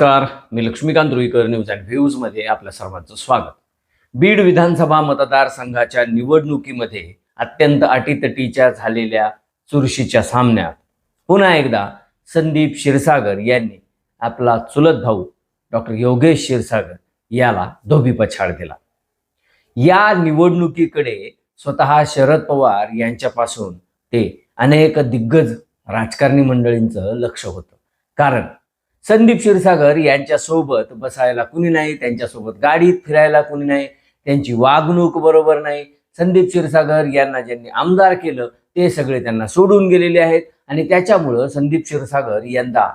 नमस्कार मी Laxmikant Ruikar news and व्ह्यूजमध्ये आपल्या सर्वांचं स्वागत. बीड विधानसभा मतदारसंघाच्या निवडणुकीमध्ये अत्यंत अटीतटीच्या झालेल्या चुरशीच्या सामन्यात पुन्हा एकदा संदीप क्षीरसागर यांनी आपला चुलत भाऊ डॉक्टर योगेश क्षीरसागर याला धोबीपछाड दिला. या निवडणुकीकडे स्वतः शरद पवार यांच्यापासून ते अनेक दिग्गज राजकारणी मंडळींचं लक्ष होतं. कारण संदीप क्षीरसागर यांच्यासोबत बसायला कुणी नाही त्यांच्यासोबत गाडीत फिरायला कुणी नाही त्यांची वागणूक बरोबर नाही. संदीप क्षीरसागर यांना ज्यांनी आमदार केलं ते सगळे त्यांना सोडून गेलेले आहेत आणि त्याच्यामुळं संदीप क्षीरसागर यंदा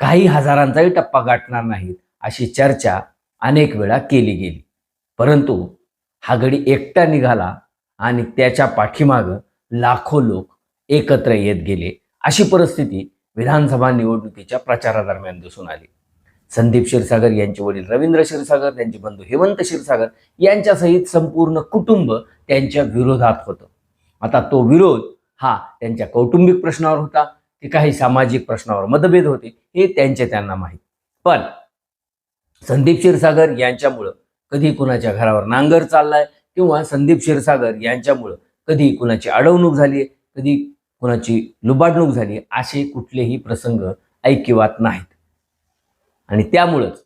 काही हजारांचाही टप्पा गाठणार नाहीत अशी चर्चा अनेक वेळा केली गेली. परंतु हा गडी एकटा निघाला आणि त्याच्या पाठीमागं लाखो लोक एकत्र येत गेले. अशी परिस्थिती विधानसभा निवडणुकीच्या प्रचारादरम्यान दिसून आली. संदीप क्षीरसागर यांचे वडील रवींद्र क्षीरसागर त्यांचे बंधू हेमंत क्षीरसागर यांच्यासहित संपूर्ण कुटुंब त्यांच्या विरोधात होतं. आता तो विरोध हा त्यांच्या कौटुंबिक प्रश्नावर होता की काही सामाजिक प्रश्नावर मतभेद होते हे त्यांचे त्यांना माहीत. पण संदीप क्षीरसागर यांच्यामुळं कधी कुणाच्या घरावर नांगर चाललाय किंवा संदीप क्षीरसागर यांच्यामुळं कधी कुणाची अडवणूक झाली कधी कुणाची लुबाडणूक झाली असे कुठलेही प्रसंग ऐकिवात नाहीत. आणि त्यामुळंच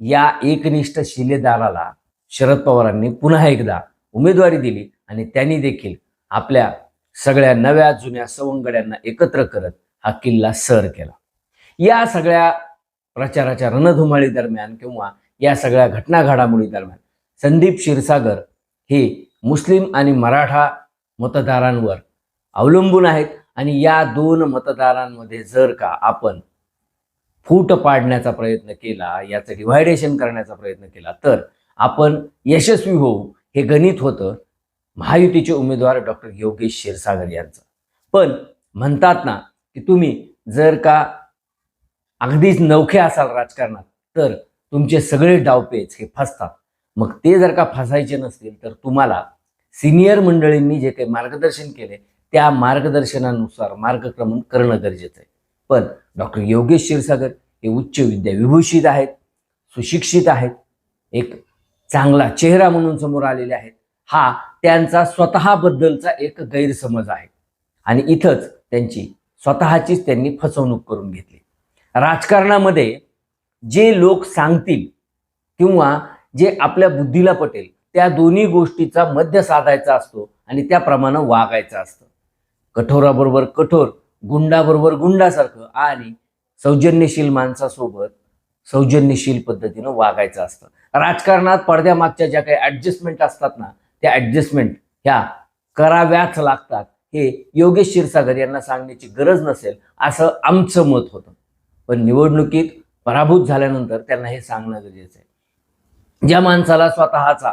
या एकनिष्ठ शिलेदाराला शरद पवारांनी पुन्हा एकदा उमेदवारी दिली आणि त्यांनी देखील आपल्या सगळ्या नव्या जुन्या सवंगड्यांना एकत्र करत हा किल्ला सर केला. या सगळ्या प्रचाराच्या रणधुमाळी दरम्यान किंवा या सगळ्या घटना घडामोडी दरम्यान संदीप क्षीरसागर हे मुस्लिम आणि मराठा मतदारांवर अवलंबून आहेत. आणि या दोन मतदारांमध्ये जर का आपण फूट पाडण्याचा प्रयत्न केला याचं डिव्हायडेशन करण्याचा प्रयत्न केला तर आपण यशस्वी होऊ हे गणित होतं. महायुतीचे उमेदवार डॉक्टर योगेश क्षीरसागर यांचं. पण म्हणतात ना की तुम्ही जर का अगदीच नवखे असाल राजकारणात तर तुमचे सगळे डावपेच हे फसतात. मग ते जर का फसायचे नसतील तर तुम्हाला सिनियर मंडळींनी जे काही मार्गदर्शन केले त्या मार्गदर्शनानुसार मार्गक्रमण करणं गरजेचं आहे. पण डॉक्टर योगेश क्षीरसागर हे उच्च विद्याविभूषित आहेत सुशिक्षित आहेत एक चांगला चेहरा म्हणून समोर आलेले आहेत. हा त्यांचा स्वतःबद्दलचा एक गैरसमज आहे. आणि इथंच त्यांची स्वतःचीच त्यांनी फसवणूक करून घेतली. राजकारणामध्ये जे लोक सांगतील किंवा जे आपल्या बुद्धीला पटेल त्या दोन्ही गोष्टीचा मध्य साधायचा असतो आणि त्याप्रमाणे वागायचं असतं. कठोराबरोबर कठोर गुंडाबरोबर गुंडासारखं आणि सौजन्यशील माणसासोबत सौजन्यशील पद्धतीनं वागायचं असतं. राजकारणात पडद्यामागच्या ज्या काही ॲडजस्टमेंट असतात ना त्या ॲडजस्टमेंट ह्या कराव्याच लागतात. हे योगेश क्षीरसागर यांना सांगण्याची गरज नसेल असं आमचं मत होतं. पण निवडणुकीत पराभूत झाल्यानंतर त्यांना हे सांगणं गरजेचं आहे. ज्या माणसाला स्वतःचा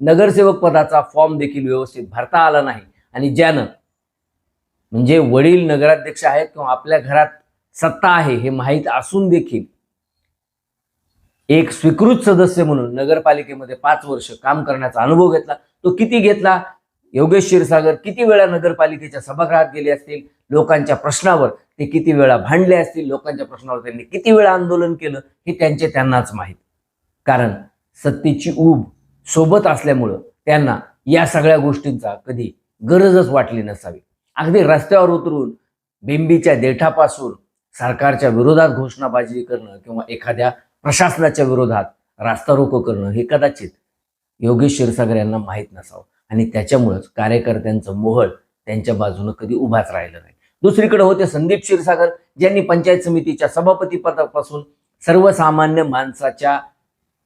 नगरसेवक पदाचा फॉर्म देखील व्यवस्थित भरता आला नाही आणि ज्यानं म्हणजे वडील नगराध्यक्ष आहेत किंवा आपल्या घरात सत्ता आहे हे माहीत असून देखील एक स्वीकृत सदस्य म्हणून नगरपालिकेमध्ये पाच वर्ष काम करण्याचा अनुभव घेतला. तो किती घेतला? योगेश क्षीरसागर किती वेळा नगरपालिकेच्या सभागृहात गेले असतील? लोकांच्या प्रश्नावर ते किती वेळा भांडले असतील? लोकांच्या प्रश्नावर त्यांनी किती वेळा आंदोलन केलं? हे त्यांचे त्यांनाच माहीत. कारण सत्तेची ऊब सोबत असल्यामुळं त्यांना या सगळ्या गोष्टींचा कधी गरजच वाटली नसावी. अगदी रस्त्यावर उतरून बिंबीच्या देठापासून सरकारच्या विरोधात घोषणाबाजी करणं किंवा एखाद्या प्रशासनाच्या विरोधात रास्ता रोको करणं हे कदाचित योगेश क्षीरसागर यांना माहीत नसावं. आणि त्याच्यामुळंच कार्यकर्त्यांचं मोहळ त्यांच्या बाजूनं कधी उभाच राहिलं नाही. दुसरीकडे होते संदीप क्षीरसागर ज्यांनी पंचायत समितीच्या सभापती पदापासून सर्वसामान्य माणसाच्या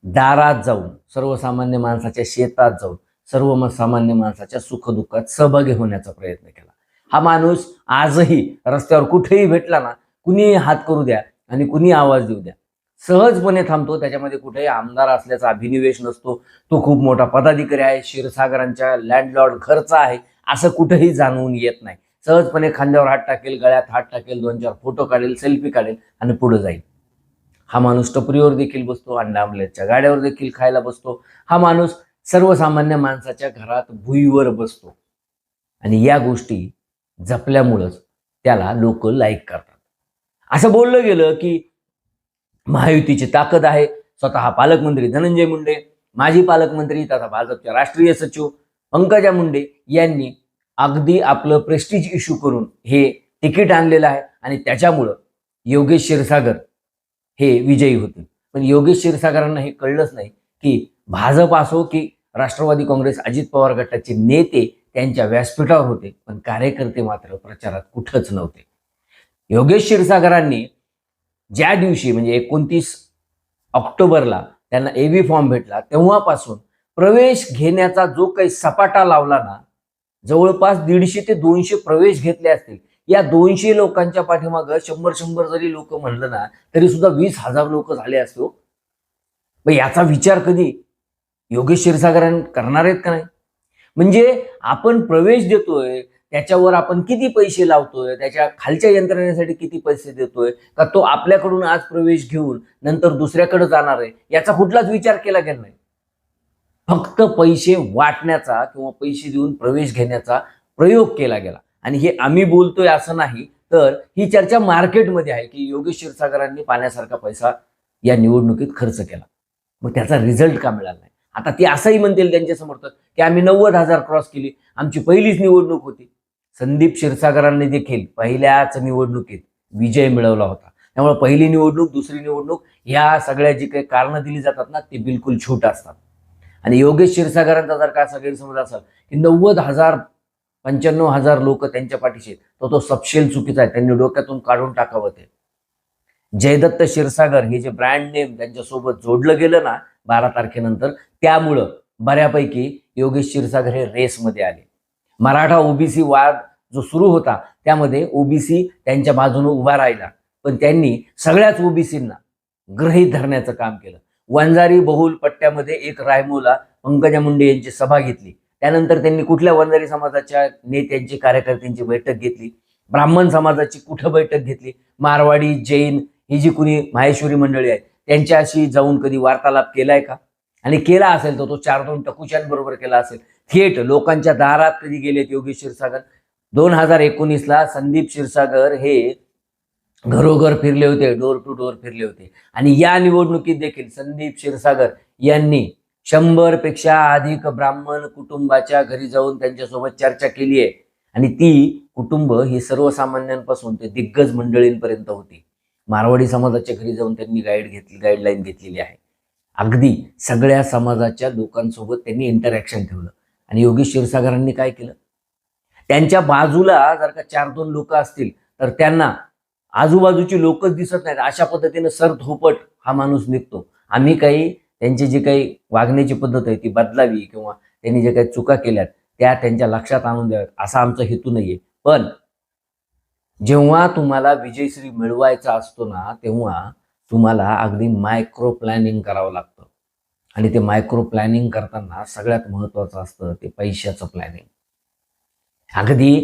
दारात जाऊन सर्वसामान्य माणसाच्या शेतात जाऊन सर्व सामान्य माणसाच्या सुखदुःखात सहभागी होण्याचा प्रयत्न केला. हा माणूस आजही रस्त्यावर कुठेही भेटला ना कुणीही हात करू द्या आणि कुणी आवाज देऊ द्या. सहजपणे थांबतो त्याच्यामध्ये कुठेही आमदार असल्याचा अभिनिवेश नसतो. तो खूप मोठा पदाधिकारी आहे क्षीरसागरांच्या लँडलॉर्ड घरचा आहे असं कुठेही जाणवून येत नाही. सहजपणे खांद्यावर हात टाकेल गळ्यात हात टाकेल दोन चार फोटो काढेल सेल्फी काढेल आणि पुढे जाईल. हा माणूस टपरीवर देखील बसतो अंडा आमलेटच्या गाड्यावर देखील खायला बसतो. हा माणूस सर्वसामान्य माणसाच्या घरात भुईवर बसतो. आणि या गोष्टी जपल्यामुळंच त्याला लोक लाईक करतात. असं बोललं गेलं की महायुतीची ताकद आहे. स्वतः पालकमंत्री धनंजय मुंडे माजी पालकमंत्री तथा भाजपच्या राष्ट्रीय सचिव पंकजा मुंडे यांनी अगदी आपलं प्रेस्टिज इश्यू करून हे तिकीट आणलेलं आहे आणि त्याच्यामुळं योगेश क्षीरसागर हे विजयी होतील. पण योगेश क्षीरसागरांना हे कळलंच नाही की भाजप असो की राष्ट्रवादी काँग्रेस अजित पवार गटाचे नेते त्यांच्या व्यासपीठावर होते पण कार्यकर्ते मात्र प्रचारात कुठंच नव्हते. योगेश क्षीरसागरांनी ज्या दिवशी म्हणजे एकोणतीस ऑक्टोबरला त्यांना एबी फॉर्म भेटला तेव्हापासून प्रवेश घेण्याचा जो काही सपाटा लावला ना जवळपास दीडशे ते दोनशे प्रवेश घेतले असतील. या दोनशे लोकांच्या पाठीमागं शंभर शंभर जरी लोक म्हणलं ना तरी सुद्धा वीस हजार लोक झाले असतो हो. मग याचा विचार कधी योगेश क्षीरसागरांनी करणार आहेत का नाही? म्हणजे आपण प्रवेश देतोय त्याच्यावर आपण किती पैसे लावतोय त्याच्या खालच्या यंत्रणेसाठी किती पैसे देतोय का तो आपल्याकडून आज प्रवेश घेऊन नंतर दुसऱ्याकडे जाणार आहे याचा कुठलाच विचार केला गेला नाही. फक्त पैसे वाटण्याचा किंवा पैसे देऊन प्रवेश घेण्याचा प्रयोग केला गेला. आणि हे आम्ही बोलतोय असं नाही तर ही चर्चा मार्केटमध्ये आहे की योगेश क्षीरसागरांनी पाण्यासारखा पैसा या निवडणुकीत खर्च केला. मग त्याचा रिझल्ट का मिळाला नाही? आता ते असंही म्हणतील त्यांचे समर्थक की आम्ही नव्वद हजार क्रॉस केली. आमची पहिलीच निवडणूक होती. संदीप क्षीरसागरांनी देखील पहिल्याच निवडणुकीत विजय मिळवला होता. त्यामुळे पहिली निवडणूक दुसरी निवडणूक या सगळ्या जी काही कारणं दिली जातात ना ते बिलकुल छोट असतात. आणि योगेश क्षीरसागरांचा जर का असा गैरसमज असेल की नव्वद हजार पंच्याण्णव हजार लोक त्यांच्या पाठीशी तर तो सपशेल चुकीचा आहे. त्यांनी डोक्यातून काढून टाकावं ते. जयदत्त क्षीरसागर हे जे ब्रँड नेम त्यांच्यासोबत जोडलं गेलं ना बारा तारखेनंतर. त्यामुळं बऱ्यापैकी योगेश क्षीरसागर हे रेसमध्ये आले. मराठा ओबीसी वाद जो सुरू होता त्यामध्ये ओबीसी त्यांच्या बाजूने उभा राहिला. पण त्यांनी सगळ्याच ओबीसींना ग्रहीत धरण्याचं काम केलं. वंजारी बहुल पट्ट्यामध्ये एक रायमोला पंकजा मुंडे यांची सभा घेतली. त्यानंतर त्यांनी कुठल्या वंजारी समाजाच्या नेत्यांची कार्यकर्त्यांची बैठक घेतली? ब्राह्मण समाजाची कुठं बैठक घेतली? मारवाडी जैन ही जी कुणी माहेश्वरी मंडळी आहेत त्यांच्याशी जाऊन कधी वार्तालाप केलाय का? आणि केला असेल तर तो चार दोन टकुच्यांबरोबर केला असेल. थेट लोकांच्या दारात कधी गेलेत योगेश क्षीरसागर? दोन हजार एकोणीसला संदीप क्षीरसागर हे घरोघर फिरले होते डोर टू डोर फिरले होते. आणि या निवडणुकीत देखील संदीप क्षीरसागर यांनी शंभरपेक्षा अधिक ब्राह्मण कुटुंबाच्या घरी जाऊन त्यांच्यासोबत चर्चा केली आहे. आणि ती कुटुंब ही सर्वसामान्यांपासून ते दिग्गज मंडळींपर्यंत होती. मारवाडी समाजाच्या घरी जाऊन त्यांनी गाईड घेतली गाईडलाईन घेतलेली आहे. अगदी सगळ्या समाजाच्या लोकांसोबत त्यांनी इंटरॅक्शन ठेवलं. आणि योगी क्षीरसागरांनी काय केलं? त्यांच्या बाजूला जर का चार दोन लोक असतील तर त्यांना आजूबाजूची लोकच दिसत नाहीत. अशा पद्धतीनं सर धोपट हा माणूस निघतो. आम्ही काही त्यांची जी काही वागण्याची पद्धत आहे ती बदलावी किंवा त्यांनी जे काही चुका केल्यात त्या त्यांच्या लक्षात आणून द्याव्यात. असा आमचा हेतू नाहीये. पण जेव्हा तुम्हाला विजयश्री मिळवायचा असतो ना तेव्हा तुम्हाला अगदी मायक्रो प्लॅनिंग करावं लागतं. आणि ते मायक्रो प्लॅनिंग करताना सगळ्यात महत्वाचं असतं ते पैशाचं प्लॅनिंग अगदी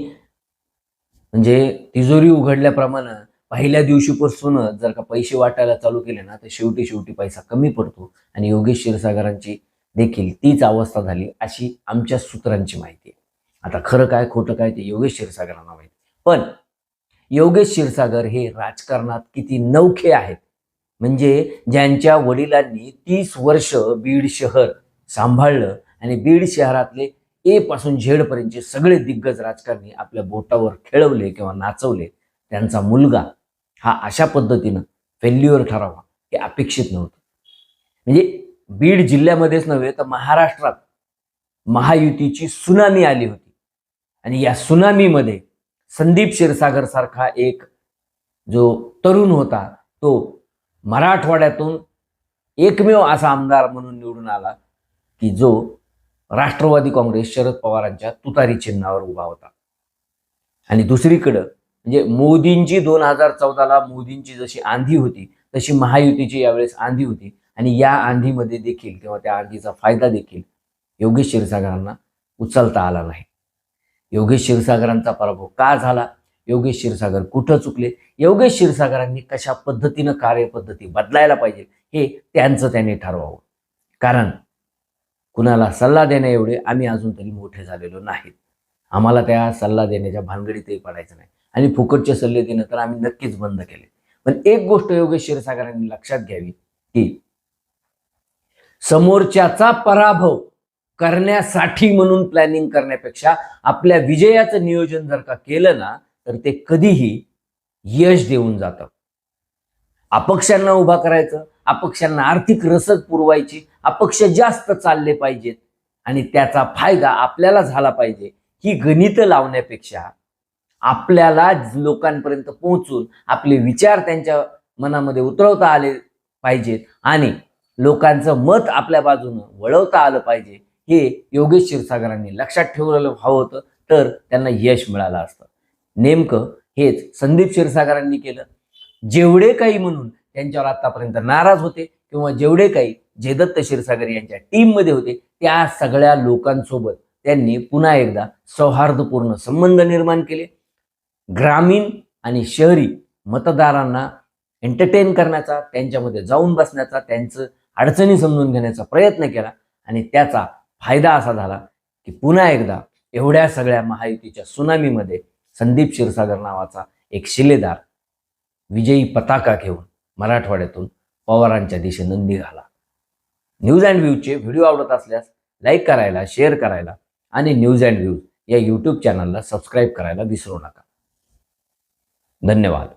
म्हणजे तिजोरी उघडल्याप्रमाणे पहिल्या दिवशीपासून जर का पैसे वाटायला चालू केले ना तर शेवटी शेवटी पैसा कमी पडतो. आणि योगेश क्षीरसागरांची देखील तीच अवस्था झाली अशी आमच्या सूत्रांची माहिती आहे. आता खरं काय खोटं काय ते योगेश क्षीरसागरांना माहिती पण योगेश क्षीरसागर हे राजकारणात किती नौखे आहेत. म्हणजे ज्यांच्या वडिलांनी तीस वर्ष बीड शहर सांभाळलं आणि बीड शहरातले ए पासून झेडपर्यंतचे सगळे दिग्गज राजकारणी आपल्या बोटावर खेळवले किंवा नाचवले त्यांचा मुलगा हा अशा पद्धतीनं फेल्युअर ठरावा हे अपेक्षित नव्हतं. म्हणजे बीड जिल्ह्यामध्येच नव्हे तर महाराष्ट्रात महायुतीची सुनामी आली होती. आणि या सुनामीमध्ये संदीप क्षीरसागर सारखा एक जो तरुण होता तो मराठवाड्यातून एकमेव असा आमदार म्हणून निवडून आला की जो राष्ट्रवादी काँग्रेस शरद पवारांच्या तुतारी चिन्हावर उभा होता. आणि दुसरीकडं म्हणजे मोदींची दोन हजार चौदाला मोदींची जशी आंधी होती तशी महायुतीची यावेळेस आंधी होती. आणि या आंधीमध्ये देखील किंवा त्या आंधीचा फायदा देखील योगेश क्षीरसागरांना उचलता आला नाही. योगेश क्षीरसागरांचा पराभव का झाला? योगेश क्षीरसागर कुठं चुकले? योगेश क्षीरसागरांनी कशा पद्धतीनं कार्यपद्धती बदलायला पाहिजे? हे त्यांचं त्यांनी ठरवावं. कारण कुणाला सल्ला देण्या एवढे आम्ही अजून तरी मोठे झालेलो नाहीत. आम्हाला त्या सल्ला देण्याच्या भानगडीतही पडायचं नाही. आणि फुकटचे सल्ले देणं तर आम्ही नक्कीच बंद केले. पण एक गोष्ट योगेश क्षीरसागरांनी लक्षात घ्यावी की समोरच्याचा पराभव करण्यासाठी म्हणून प्लॅनिंग करण्यापेक्षा आपल्या विजयाचं नियोजन जर का केलं ना तर ते कधीही यश देऊन जातं. अपक्षांना उभा करायचं अपक्षांना आर्थिक रसद पुरवायची अपक्ष जास्त चालले पाहिजेत आणि त्याचा फायदा आपल्याला झाला पाहिजे. ही गणित लावण्यापेक्षा आपल्याला लोकांपर्यंत पोहोचून आपले विचार त्यांच्या मनामध्ये उतरवता आले पाहिजेत आणि लोकांचं मत आपल्या बाजूनं वळवता आलं पाहिजे. हे योगेश क्षीरसागरांनी लक्षात ठेवलेलं हवं होतं तर त्यांना यश मिळालं असतं. नेमकं हेच संदीप क्षीरसागरांनी केलं. जेवढे काही म्हणून त्यांच्यावर आतापर्यंत नाराज होते किंवा जेवढे काही जयदत्त क्षीरसागर यांच्या टीममध्ये होते त्या सगळ्या लोकांसोबत त्यांनी पुन्हा एकदा सौहार्दपूर्ण संबंध निर्माण केले. ग्रामीण आणि शहरी मतदारांना एंटरटेन करण्याचा त्यांच्यामध्ये जाऊन बसण्याचा त्यांचं अडचणी समजून घेण्याचा प्रयत्न केला आणि त्याचा फायदा असा झाला की पुन्हा एकदा एवढ्या सगळ्या महायुतीच्या सुनामीमध्ये संदीप क्षीरसागर नावाचा एक शिलेदार विजयी पताका घेऊन मराठवाड्यातून पवारांच्या दिशेनं निघाला न्यूज अँड व्ह्यूजचे व्हिडिओ आवडत असल्यास लाईक करायला शेअर करायला आणि न्यूज अँड व्ह्यूज या यूट्यूब चॅनलला सबस्क्राईब करायला विसरू नका. धन्यवाद.